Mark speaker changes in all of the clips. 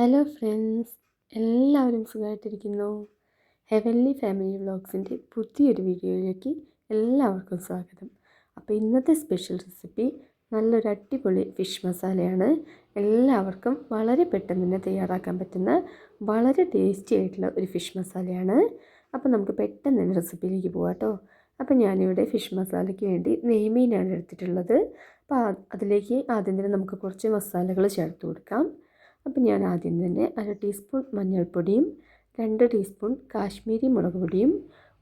Speaker 1: Hello friends എല്ലാവരും സുഖമായിട്ടിരിക്കുന്നു. Heavenly family വ്ളോഗ്സിന്റെ പുതിയൊരു വീഡിയോയിലേക്ക് എല്ലാവർക്കും സ്വാഗതം. അപ്പോൾ ഇന്നത്തെ സ്പെഷ്യൽ റെസിപ്പി നല്ലൊരു അടിപൊളി ഫിഷ് മസാലയാണ് എല്ലാവർക്കും വളരെ പെട്ടെന്ന് തന്നെ തയ്യാറാക്കാൻ പറ്റുന്ന വളരെ ടേസ്റ്റി ആയിട്ടുള്ള ഒരു ഫിഷ് മസാലയാണ് അപ്പോൾ നമുക്ക് പെട്ടെന്ന് തന്നെ റെസിപ്പിയിലേക്ക് പോകാം കേട്ടോ. അപ്പോൾ ഞാനിവിടെ ഫിഷ് മസാലയ്ക്ക് വേണ്ടി നെയ്മീനാണ് എടുത്തിട്ടുള്ളത്. അപ്പോൾ അതിലേക്ക് ആദ്യം തന്നെ നമുക്ക് കുറച്ച് മസാലകൾ ചേർത്ത് കൊടുക്കാം. അപ്പോൾ ഞാൻ ആദ്യം തന്നെ അര ടീസ്പൂൺ മഞ്ഞൾപ്പൊടിയും രണ്ട് ടീസ്പൂൺ കാശ്മീരി മുളക് പൊടിയും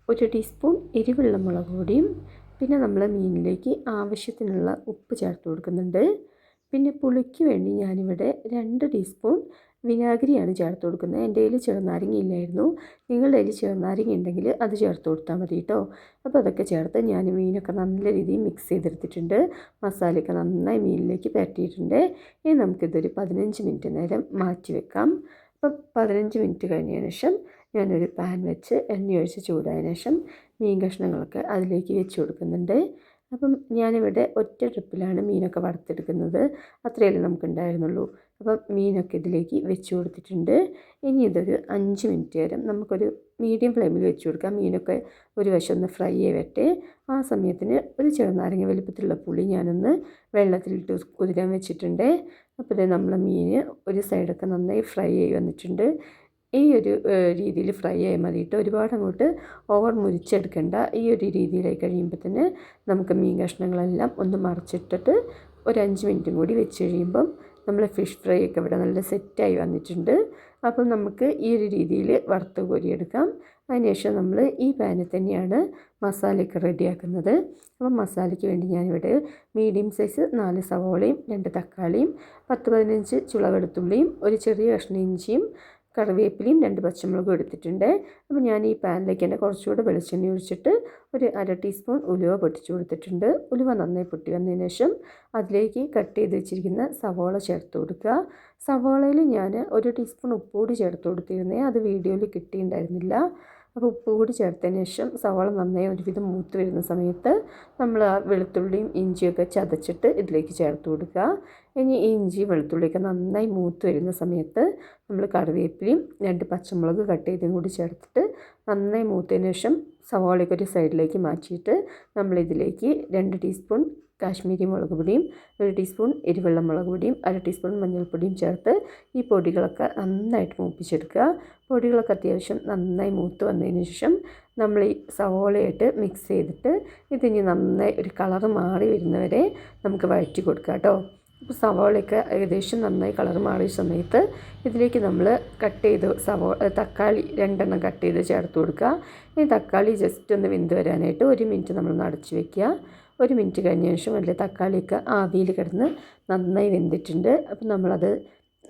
Speaker 1: ഒരു ടീസ്പൂൺ എരിവുള്ള മുളക് പൊടിയും പിന്നെ നമ്മൾ മീനിലേക്ക് ആവശ്യത്തിനുള്ള ഉപ്പ് ചേർത്ത് കൊടുക്കുന്നുണ്ട്. പിന്നെ പുളിക്ക് വേണ്ടി ഞാനിവിടെ രണ്ട് ടീസ്പൂൺ വിനാഗിരിയാണ് ചേർത്ത് കൊടുക്കുന്നത്. എന്റെ കയ്യിൽ ചെറുനാരങ്ങ ഇല്ലായിരുന്നു നിങ്ങളുടെ കയ്യിൽ ചെറുനാരങ്ങ ഉണ്ടെങ്കിൽ അത് ചേർത്ത് കൊടുത്താൽ മതി കേട്ടോ. അപ്പോൾ അതൊക്കെ ചേർത്ത് ഞാൻ മീനൊക്കെ നല്ല രീതിയിൽ മിക്സ് ചെയ്തെടുത്തിട്ടുണ്ട്. മസാലയൊക്കെ നന്നായി മീനിലേക്ക് പരട്ടിയിട്ടുണ്ട് ഇനി നമുക്കിതൊരു പതിനഞ്ച് മിനിറ്റ് നേരം മാറ്റി വെക്കാം. അപ്പം പതിനഞ്ച് മിനിറ്റ് കഴിഞ്ഞതിന് ശേഷം ഞാനൊരു പാൻ വെച്ച് എണ്ണ ഒഴിച്ച് ചൂടായതിനു ശേഷം മീൻ കഷ്ണങ്ങളൊക്കെ അതിലേക്ക് വെച്ച് കൊടുക്കുന്നുണ്ട്. അപ്പം ഞാനിവിടെ ഒറ്റ ട്രിപ്പിലാണ് മീനൊക്കെ വറുത്തെടുക്കുന്നത്. അത്രയല്ലേ നമുക്കുണ്ടായിരുന്നുള്ളൂ. അപ്പം മീനൊക്കെ ഇതിലേക്ക് വെച്ച് കൊടുത്തിട്ടുണ്ട്. ഇനി ഇതൊരു അഞ്ച് മിനിറ്റ് നേരം നമുക്കൊരു മീഡിയം ഫ്ലെയിമിൽ വെച്ച് കൊടുക്കാം. മീനൊക്കെ ഒരു വശം ഒന്ന് ഫ്രൈ ചെയ്യട്ടെ. ആ സമയത്തിന് ഒരു ചെറുനാരങ്ങ വലിപ്പത്തിലുള്ള പുളി ഞാനൊന്ന് വെള്ളത്തിലിട്ട് കുതിരാൻ വെച്ചിട്ടുണ്ട്. അപ്പോൾ ഇത് നമ്മളെ മീൻ ഒരു സൈഡൊക്കെ നന്നായി ഫ്രൈ ആയി വന്നിട്ടുണ്ട്. ഈ ഒരു രീതിയിൽ ഫ്രൈ ആയി മതി കേട്ടോ ഒരുപാട് അങ്ങോട്ട് ഓവർ മുരിച്ചെടുക്കേണ്ട. ഈ ഒരു രീതിയിലായി കഴിയുമ്പോൾ തന്നെ നമുക്ക് മീൻ കഷ്ണങ്ങളെല്ലാം ഒന്ന് മറിച്ചിട്ടിട്ട് ഒരു അഞ്ച് മിനിറ്റും കൂടി വെച്ച് കഴിയുമ്പം നമ്മൾ ഫിഷ് ഫ്രൈ ഒക്കെ ഇവിടെ നല്ല സെറ്റായി വന്നിട്ടുണ്ട്. അപ്പം നമുക്ക് ഈ ഒരു രീതിയിൽ വറുത്ത് കോരിയെടുക്കാം അതിനുശേഷം നമ്മൾ ഈ പാനിൽ തന്നെയാണ് മസാലയ്ക്ക് റെഡിയാക്കുന്നത്. അപ്പം മസാലയ്ക്ക് വേണ്ടി ഞാനിവിടെ മീഡിയം സൈസ് നാല് സവോളയും രണ്ട് തക്കാളിയും പത്ത് പതിനഞ്ച് ചുളവെടുത്തുള്ളിയും ഒരു ചെറിയ കഷ്ണ ഇഞ്ചിയും കറിവേപ്പിലയും രണ്ട് പച്ചമുളകും എടുത്തിട്ടുണ്ട്. അപ്പോൾ ഞാൻ ഈ പാനിലേക്ക് തന്നെ കുറച്ചുകൂടെ വെളിച്ചെണ്ണ ഒഴിച്ചിട്ട് ഒരു അര ടീസ്പൂൺ ഉലുവ പൊട്ടിച്ചു കൊടുത്തിട്ടുണ്ട്. ഉലുവ നന്നായി പൊട്ടി വന്നതിന് ശേഷം അതിലേക്ക് കട്ട് ചെയ്ത് വെച്ചിരിക്കുന്ന സവോള ചേർത്ത് കൊടുക്കുക. സവോളയിൽ ഞാൻ ഒരു ടീസ്പൂൺ ഉപ്പുകൂടി ചേർത്ത് കൊടുത്തിരുന്നേ അത് വീഡിയോയിൽ കിട്ടിയിട്ടുണ്ടായിരുന്നില്ല. അപ്പോൾ ഉപ്പ് കൂടി ചേർത്തതിന് ശേഷം സവാള നന്നായി ഒരുവിധം മൂത്ത് വരുന്ന സമയത്ത് നമ്മൾ ആ വെളുത്തുള്ളിയും ഇഞ്ചിയൊക്കെ ചതച്ചിട്ട് ഇതിലേക്ക് ചേർത്ത് കൊടുക്കുക. ഇനി ഇഞ്ചി വെളുത്തുള്ളിയൊക്കെ നന്നായി മൂത്ത് വരുന്ന സമയത്ത് നമ്മൾ കറിവേപ്പിലയും രണ്ട് പച്ചമുളക് കട്ട് ചെയ്തും കൂടി ചേർത്തിട്ട് നന്നായി മൂത്തതിന് ശേഷം സവാളയൊക്കെ ഒരു സൈഡിലേക്ക് മാറ്റിയിട്ട് നമ്മളിതിലേക്ക് രണ്ട് ടീസ്പൂൺ കാശ്മീരി മുളക് പൊടിയും ഒരു ടീസ്പൂൺ എരിവെള്ള മുളക് പൊടിയും അര ടീസ്പൂൺ മഞ്ഞൾപ്പൊടിയും ചേർത്ത് ഈ പൊടികളൊക്കെ നന്നായിട്ട് മൂപ്പിച്ചെടുക്കുക. പൊടികളൊക്കെ അത്യാവശ്യം നന്നായി മൂത്ത് വന്നതിന് ശേഷം നമ്മൾ ഈ സവോളയായിട്ട് മിക്സ് ചെയ്തിട്ട് ഇതിനി നന്നായി ഒരു കളറ് മാറി വരുന്നവരെ നമുക്ക് വഴറ്റി കൊടുക്കാം കേട്ടോ. സവോളയൊക്കെ ഏകദേശം നന്നായി കളർ മാറിയ സമയത്ത് ഇതിലേക്ക് നമ്മൾ കട്ട് ചെയ്ത് സവോ തക്കാളി രണ്ടെണ്ണം കട്ട് ചെയ്ത് ചേർത്ത് കൊടുക്കുക. ഈ തക്കാളി ജസ്റ്റ് ഒന്ന് വെന്ത് വരാനായിട്ട് ഒരു മിനിറ്റ് നമ്മൾ അടച്ച് വെക്കുക. ഒരു മിനിറ്റ് കഴിഞ്ഞ ശേഷം അതിൽ തക്കാളിയൊക്കെ ആവിയിൽ കിടന്ന് നന്നായി വെന്തിട്ടുണ്ട്. അപ്പം നമ്മളത്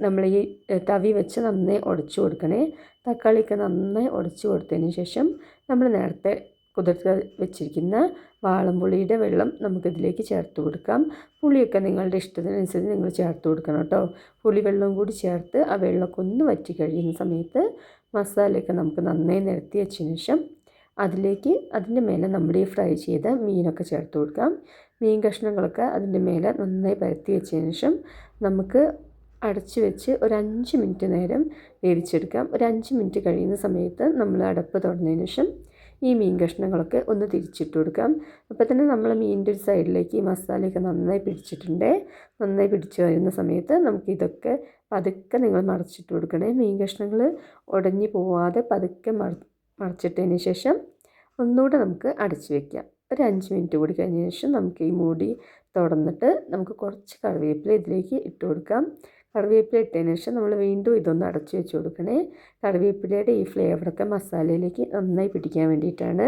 Speaker 1: നമ്മൾ ഈ തവി വെച്ച് നന്നായി ഉടച്ചു കൊടുക്കണേ. തക്കാളിയൊക്കെ നന്നായി ഉടച്ചു കൊടുത്തതിന് ശേഷം നമ്മൾ നേരത്തെ കുതിർത്ത് വെച്ചിരിക്കുന്ന വാളംപുളിയുടെ വെള്ളം നമുക്കിതിലേക്ക് ചേർത്ത് കൊടുക്കാം. പുളിയൊക്കെ നിങ്ങളുടെ ഇഷ്ടത്തിനനുസരിച്ച് നിങ്ങൾ ചേർത്ത് കൊടുക്കണം കേട്ടോ. പുളി വെള്ളം കൂടി ചേർത്ത് ആ വെള്ളമൊക്കെ ഒന്ന് വറ്റി കഴിയുന്ന സമയത്ത് മസാലയൊക്കെ നമുക്ക് നന്നായി നിരത്തി വെച്ചതിന് ശേഷം അതിലേക്ക് അതിന്റെ മേലെ നമ്മൾ ഈ ഫ്രൈ ചെയ്ത മീനൊക്കെ ചേർത്ത് കൊടുക്കാം. മീൻ കഷ്ണങ്ങളൊക്കെ അതിന്റെ മേലെ നന്നായി പരത്തി വെച്ചതിന് ശേഷം നമുക്ക് അടച്ച് വെച്ച് ഒരു അഞ്ച് മിനിറ്റ് നേരം വേവിച്ചെടുക്കാം. ഒരു അഞ്ച് മിനിറ്റ് കഴിയുന്ന സമയത്ത് നമ്മൾ അടപ്പ് തുറന്നതിന് ശേഷം ഈ മീൻ കഷ്ണങ്ങളൊക്കെ ഒന്ന് തിരിച്ചിട്ട് കൊടുക്കാം. അപ്പോൾ തന്നെ നമ്മൾ മീനിന്റെ ഒരു സൈഡിലേക്ക് ഈ മസാലയൊക്കെ നന്നായി പിടിച്ചിട്ടുണ്ട്. നന്നായി പിടിച്ച് വരുന്ന സമയത്ത് നമുക്ക് ഇതൊക്കെ പതുക്കെ നിങ്ങൾ മറച്ചിട്ട് കൊടുക്കണേ. മീൻ കഷ്ണങ്ങൾ ഉടഞ്ഞു പോവാതെ പതുക്കെ മറ മറച്ചിട്ടതിന് ശേഷം ഒന്നുകൂടെ നമുക്ക് അടച്ച് വയ്ക്കാം ഒരു അഞ്ച് മിനിറ്റ് കൂടി കഴിഞ്ഞ ശേഷം നമുക്ക് ഈ മൂടി തുറന്നിട്ട് നമുക്ക് കുറച്ച് കറിവേപ്പില ഇതിലേക്ക് ഇട്ട് കൊടുക്കാം. കറിവേപ്പില ഇട്ടതിന് ശേഷം നമ്മൾ വീണ്ടും ഇതൊന്ന് അടച്ചു വെച്ച് കൊടുക്കണേ. കറിവേപ്പിലയുടെ ഈ ഫ്ലേവറൊക്കെ മസാലയിലേക്ക് നന്നായി പിടിക്കാൻ വേണ്ടിയിട്ടാണ്.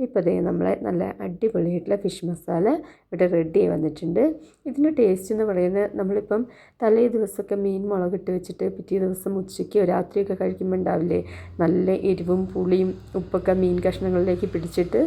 Speaker 1: ഇപ്പോൾ ദേ നമ്മളെ നല്ല അടിപൊളിയായിട്ടുള്ള ഫിഷ് മസാല ഇവിടെ റെഡി ആയി വന്നിട്ടുണ്ട്. ഇതിന്റെ ടേസ്റ്റ് എന്ന് പറയുന്നത് നമ്മളിപ്പം തലേ ദിവസമൊക്കെ മീൻ മുളകിട്ട് വെച്ചിട്ട് പിറ്റേ ദിവസം ഉച്ചയ്ക്ക് രാത്രിയൊക്കെ കഴിക്കുമ്പോൾ ഉണ്ടാവില്ലേ? നല്ല എരിവും പുളിയും ഉപ്പൊക്കെ മീൻ കഷ്ണങ്ങളിലേക്ക് പിടിച്ചിട്ട്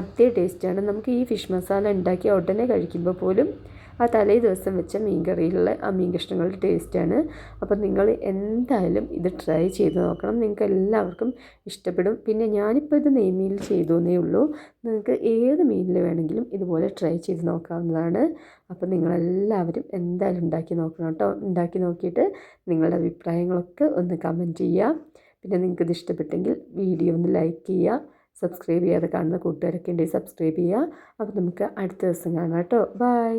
Speaker 1: അതേ ടേസ്റ്റാണ് നമുക്ക് ഈ ഫിഷ് മസാല ഉണ്ടാക്കി ഉടനെ കഴിക്കുമ്പോൾ പോലും ആ തലേ ദിവസം വെച്ച മീൻ കറിയിലുള്ള ആ മീൻ കഷ്ണങ്ങളുടെ ടേസ്റ്റാണ്. അപ്പോൾ നിങ്ങൾ എന്തായാലും ഇത് ട്രൈ ചെയ്ത് നോക്കണം. നിങ്ങൾക്ക് എല്ലാവർക്കും ഇഷ്ടപ്പെടും. പിന്നെ ഞാനിപ്പോൾ ഇത് നെയ്മീനിൽ ചെയ്തു എന്നേ ഉള്ളൂ. നിങ്ങൾക്ക് ഏത് മീനിൽ വേണമെങ്കിലും ഇതുപോലെ ട്രൈ ചെയ്ത് നോക്കാവുന്നതാണ്. അപ്പോൾ നിങ്ങളെല്ലാവരും എന്തായാലും ഉണ്ടാക്കി നോക്കണം കേട്ടോ. ഉണ്ടാക്കി നോക്കിയിട്ട് നിങ്ങളുടെ അഭിപ്രായങ്ങളൊക്കെ ഒന്ന് കമന്റ് ചെയ്യുക. പിന്നെ നിങ്ങൾക്കിത് ഇഷ്ടപ്പെട്ടെങ്കിൽ വീഡിയോ ഒന്ന് ലൈക്ക് ചെയ്യുക. സബ്സ്ക്രൈബ് ചെയ്യാതെ കാണുന്ന കൂട്ടുകാരൊക്കെ ഉണ്ടെങ്കിൽ സബ്സ്ക്രൈബ് ചെയ്യുക. അപ്പോൾ നമുക്ക് അടുത്ത ദിവസം കാണാം കേട്ടോ. ബൈ